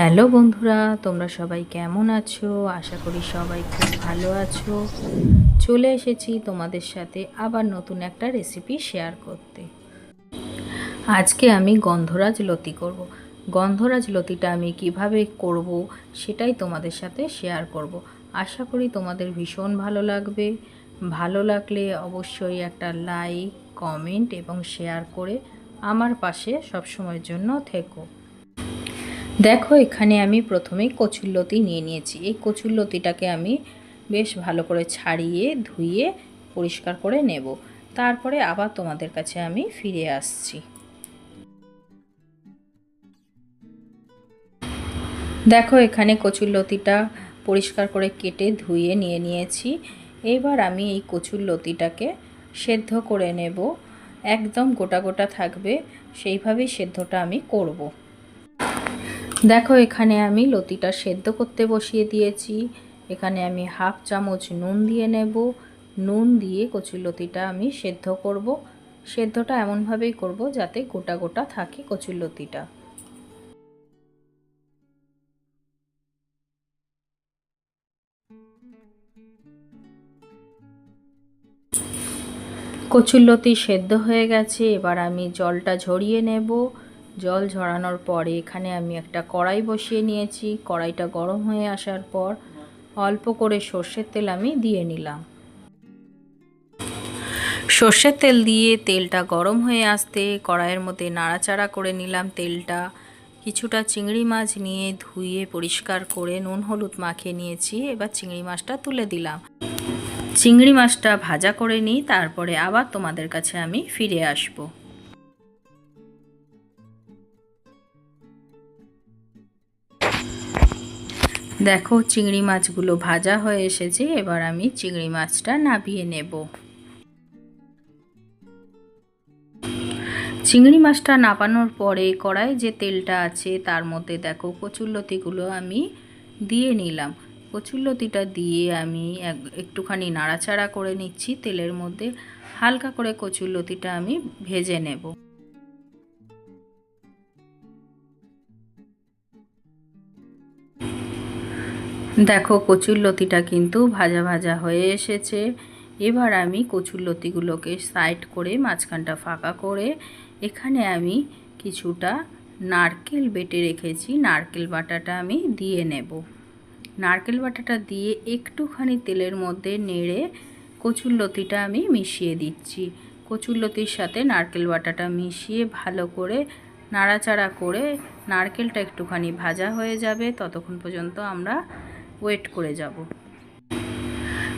Hello বন্ধুরা, তোমরা সবাই কেমন আছো? আশা করি সবাই খুব ভালো আছো। চলে এসেছি তোমাদের সাথে আবার নতুন একটা রেসিপি শেয়ার করতে। আজকে আমি গন্ধরাজ লতি করব। গন্ধরাজ লতিটা আমি কীভাবে করব সেটাই তোমাদের সাথে শেয়ার করব। আশা করি তোমাদের ভীষণ ভালো লাগবে। ভালো লাগলে অবশ্যই একটা লাইক কমেন্ট এবং শেয়ার করে আমার পাশে সবসময়ের জন্য থেকো। দেখো, এখানে আমি প্রথমেই কচুরলতি নিয়ে নিয়েছি। এই কচুরলতিটাকে আমি বেশ ভালো করে ছাড়িয়ে, ধুয়ে, পরিষ্কার করে নেব। তারপরে আবার তোমাদের কাছে আমি ফিরে আসছি। দেখো, এখানে কচুরলতিটা পরিষ্কার করে কেটে ধুয়ে নিয়ে নিয়েছি। এবার আমি এই কচুর লতিটাকে সেদ্ধ করে নেব। একদম গোটা গোটা থাকবে, সেইভাবেই সেদ্ধটা আমি করব। দেখো, এখানে আমি লতিটা সেদ্ধ করতে বসিয়ে দিয়েছি। এখানে আমি হাফ চামচ নুন দিয়ে নেব। নুন দিয়ে কচুর লতিটা আমি সেদ্ধ করব। সেদ্ধটা এমনভাবেই করব যাতে গোটা গোটা থাকে কচুর লতিটা। কচুরলতি সেদ্ধ হয়ে গেছে। এবার আমি জলটা ঝরিয়ে নেব। জল ঝরানোর পরে এখানে আমি একটা কড়াই বসিয়ে নিয়েছি। কড়াইটা গরম হয়ে আসার পর অল্প করে সর্ষের তেল আমি দিয়ে নিলাম। সর্ষের তেল দিয়ে তেলটা গরম হয়ে আসতে কড়াইয়ের মধ্যে নাড়াচাড়া করে নিলাম তেলটা। কিছুটা চিংড়ি মাছ নিয়ে ধুয়ে পরিষ্কার করে নুন হলুদ মাখিয়ে নিয়েছি। এবার চিংড়ি মাছটা তুলে দিলাম। চিংড়ি মাছটা ভাজা করে নিই, তারপরে আবার তোমাদের কাছে আমি ফিরে আসব। দেখো, চিংড়ি মাছগুলো ভাজা হয়ে এসেছে, এবার আমি চিংড়ি মাছটা নাবিয়ে নেব। চিংড়ি মাছটা নাপানোর পরে কড়াই যে তেলটা আছে, তার মধ্যে দেখো কচুরলতিগুলো আমি দিয়ে নিলাম। কচুরলতিটা দিয়ে আমি একটুখানি নাড়াচাড়া করে নিচ্ছি, তেলের মধ্যে হালকা করে কচুরলতিটা আমি ভেজে নেব। দেখো কচুরলতিটা কিন্তু ভাজা ভাজা হয়ে এসেছে। এবার আমি কচুরলতিগুলোকে সাইড করে, মাঝখানটা ফাঁকা করে, এখানে আমি কিছুটা নারকেল বেটে রেখেছি। নারকেল বাটাটা আমি দিয়ে নেব। নারকেল বাটাটা দিয়ে একটুখানি তেলের মধ্যে নেড়ে কচুরলতিটা আমি মিশিয়ে দিচ্ছি। কচুরলতির সাথে নারকেল বাটাটা মিশিয়ে ভালো করে নাড়াচাড়া করে নারকেলটা একটুখানি ভাজা হয়ে যাবে। ততক্ষণ পর্যন্ত আমরা ওয়েট করে যাব।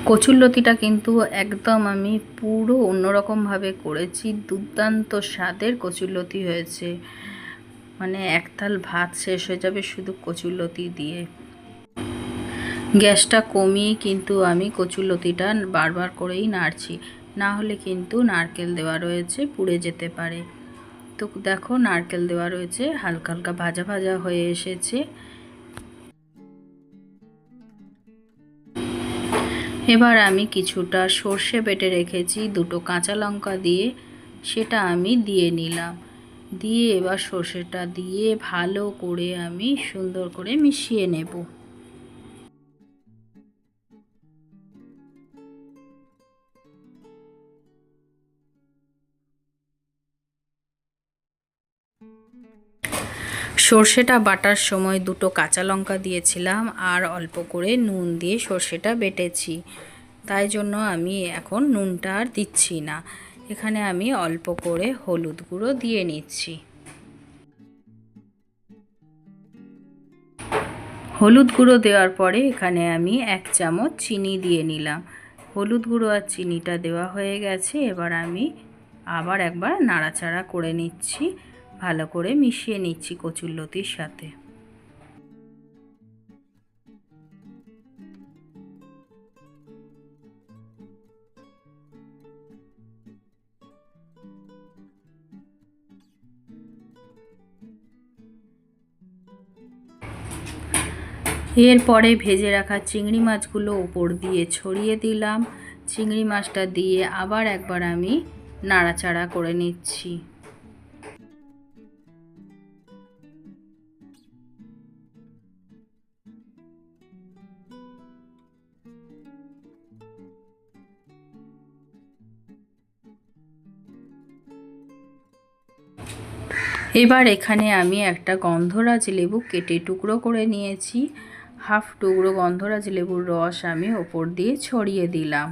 কচুরলতিটা কিন্তু একদম আমি পুরো অন্যরকমভাবে করেছি, দুর্দান্ত স্বাদের কচুরলতি হয়েছে। মানে একতাল ভাত শেষ হয়ে যাবে শুধু কচুরলতি দিয়ে। গ্যাসটা কমিয়ে কিন্তু আমি কচুরলতিটা বারবার করেই নাড়ছি। না হলে কিন্তু নারকেল দেওয়া রয়েছে, পুড়ে যেতে পারে। তো দেখো, নারকেল দেওয়া রয়েছে, হালকা হালকা ভাজা ভাজা হয়ে এসেছে। এবার আমি কিছুটা সর্ষে বেটে রেখেছি, দুটো কাঁচা লঙ্কা দিয়ে। সেটা আমি দিয়ে নিলাম। দিয়ে এবার সর্ষেটা দিয়ে ভালো করে আমি সুন্দর করে মিশিয়ে নেব। সর্ষেটা বাটার সময় দুটো কাঁচা লঙ্কা দিয়েছিলাম আর অল্প করে নুন দিয়ে সর্ষেটা বেটেছি। তাই জন্য আমি এখন নুনটা আর দিচ্ছি না। এখানে আমি অল্প করে হলুদ গুঁড়ো দিয়ে নিচ্ছি। হলুদ গুঁড়ো দেওয়ার পরে এখানে আমি এক চামচ চিনি দিয়ে নিলাম। হলুদ গুঁড়ো আর চিনিটা দেওয়া হয়ে গেছে। এবার আমি আবার একবার নাড়াচাড়া করে নিচ্ছি। ভালো করে মিশিয়ে নিচ্ছি কচুরলতির সাথে। এরপরে ভেজে রাখা চিংড়ি মাছগুলো উপর দিয়ে ছড়িয়ে দিলাম। চিংড়ি মাছটা দিয়ে আবার একবার আমি নাড়াচাড়া করে নিচ্ছি। এবার এখানে আমি একটা গন্ধরাজ লেবু কেটে টুকরো করে নিয়েছি। হাফ টুকরো গন্ধরাজ লেবুর রস আমি ওপর দিয়ে ছড়িয়ে দিলাম।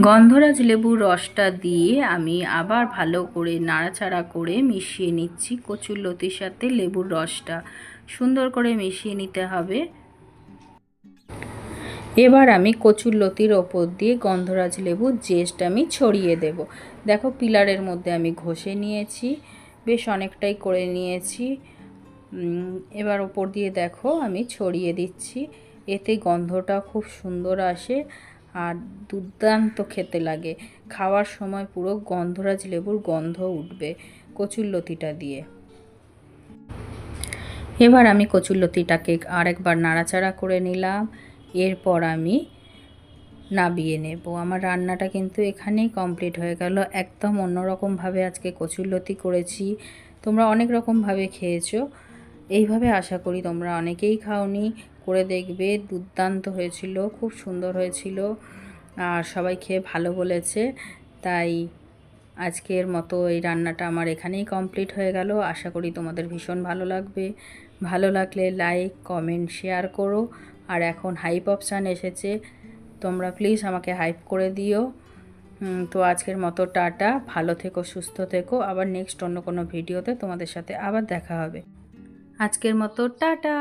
গন্ধরাজ লেবুর রসটা দিয়ে আমি আবার ভালো করে নাড়াচাড়া করে মিশিয়ে নিচ্ছি কচুর লতির সাথে লেবুর রসটা। সুন্দর করে মিশিয়ে নিতে হবে। এবার আমি কচুর লতির ওপর দিয়ে গন্ধরাজ লেবুর জেস্ট আমি ছড়িয়ে দেব। দেখো পিলারের মধ্যে আমি ঘষে নিয়েছি, বেশ অনেকটাই করে নিয়েছি। এবার ওপর দিয়ে দেখো আমি ছড়িয়ে দিচ্ছি। এতে গন্ধটা খুব সুন্দর আসে আর দুর্দান্ত খেতে লাগে। খাওয়ার সময় পুরো গন্ধরাজ লেবুর গন্ধ উঠবে কচুরলতিটা দিয়ে। এবার আমি কচুরলতিটাকে আরেকবার নাড়াচাড়া করে নিলাম। এরপর আমি নাবিয়ে নেব। আমার রান্নাটা কিন্তু এখানেই কমপ্লিট হয়ে গেল। একদম অন্যরকমভাবে আজকে কচুরলতি করেছি। তোমরা অনেক রকমভাবে খেয়েছো। এইভাবে আশা করি তোমরা অনেকেই খাওনি। করে দেখবে, দুর্দান্ত হয়েছিল, খুব সুন্দর হয়েছিল। আর সবাই খেয়ে ভালো বলেছে। তাই আজকের মতো এই রান্নাটা আমার এখানেই কমপ্লিট হয়ে গেল। আশা করি তোমাদের ভীষণ ভালো লাগবে। ভালো লাগলে লাইক কমেন্ট শেয়ার করো। আর এখন হাইপ অপশান এসেছে। তোমরা প্লিজ আমাকে হাইপ করে দিও। তো আজকের মতো টাটা। ভালো থেকো, সুস্থ থেকো। আবার নেক্সট অন্য কোনো ভিডিওতে তোমাদের সাথে আবার দেখা হবে। আজকের মতো টাটা।